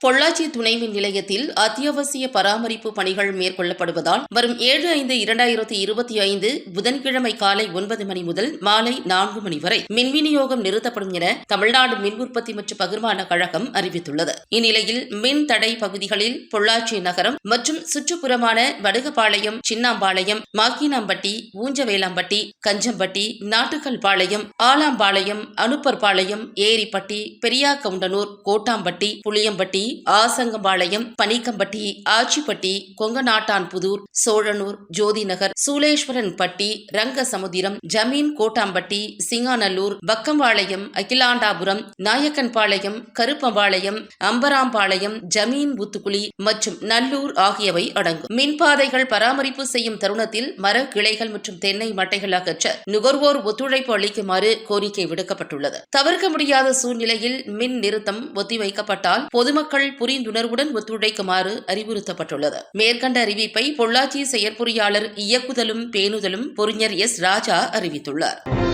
பொள்ளாச்சி துணை மின் நிலையத்தில் அத்தியாவசிய பராமரிப்பு பணிகள் மேற்கொள்ளப்படுவதால் வரும் ஏழு ஐந்து இரண்டாயிரத்தி இருபத்தி ஐந்து புதன்கிழமை காலை ஒன்பது மணி முதல் மாலை நான்கு மணி வரை மின் விநியோகம் நிறுத்தப்படும் என தமிழ்நாடு மின் உற்பத்தி மற்றும் பகிர்மான கழகம் அறிவித்துள்ளது. இந்நிலையில் மின் தடை பகுதிகளில் பொள்ளாச்சி நகரம் மற்றும் சுற்றுப்புறமான வடுகபாளையம் சின்னாம்பாளையம் மாக்கினாம்பட்டி ஊஞ்சவேலாம்பட்டி கஞ்சம்பட்டி நாட்டுக்கல் பாளையம் ஆலாம்பாளையம் அனுப்பர்பாளையம் ஏரிப்பட்டி பெரியாக்கவுண்டனூர் கோட்டாம்பட்டி புளியம்பட்டி ஆசங்கம்பாளையம் பனிக்கம்பட்டி ஆச்சிப்பட்டி கொங்கநாட்டான்புதூர் சோழனூர் ஜோதிநகர் சூளேஸ்வரன்பட்டி ரங்கசமுத்திரம் ஜமீன் கோட்டாம்பட்டி சிங்காநல்லூர் பக்கம்பாளையம் அகிலாண்டாபுரம் நாயக்கன்பாளையம் கருப்பம்பாளையம் அம்பராம்பாளையம் ஜமீன் ஊத்துக்குளி மற்றும் நல்லூர் ஆகியவை அடங்கும். மின்பாதைகள் பராமரிப்பு செய்யும் தருணத்தில் மர கிளைகள் மற்றும் தென்னை மட்டைகள் அகற்ற நுகர்வோர் ஒத்துழைப்பு அளிக்குமாறு கோரிக்கை விடுக்கப்பட்டுள்ளது. தவிர்க்க முடியாத சூழ்நிலையில் மின் நிறுத்தம் ஒத்திவைக்கப்பட்டால் பொதுமக்கள் புரிந்துணர்வுடன் ஒத்துழைக்குமாறு அறிவுறுத்தப்பட்டுள்ளது. மேற்கண்ட அறிவிப்பை பொள்ளாச்சி செயற்பொறியாளர் இயக்குதலும் பேணுதலும் பொறிஞர் எஸ். ராஜா அறிவித்துள்ளார்.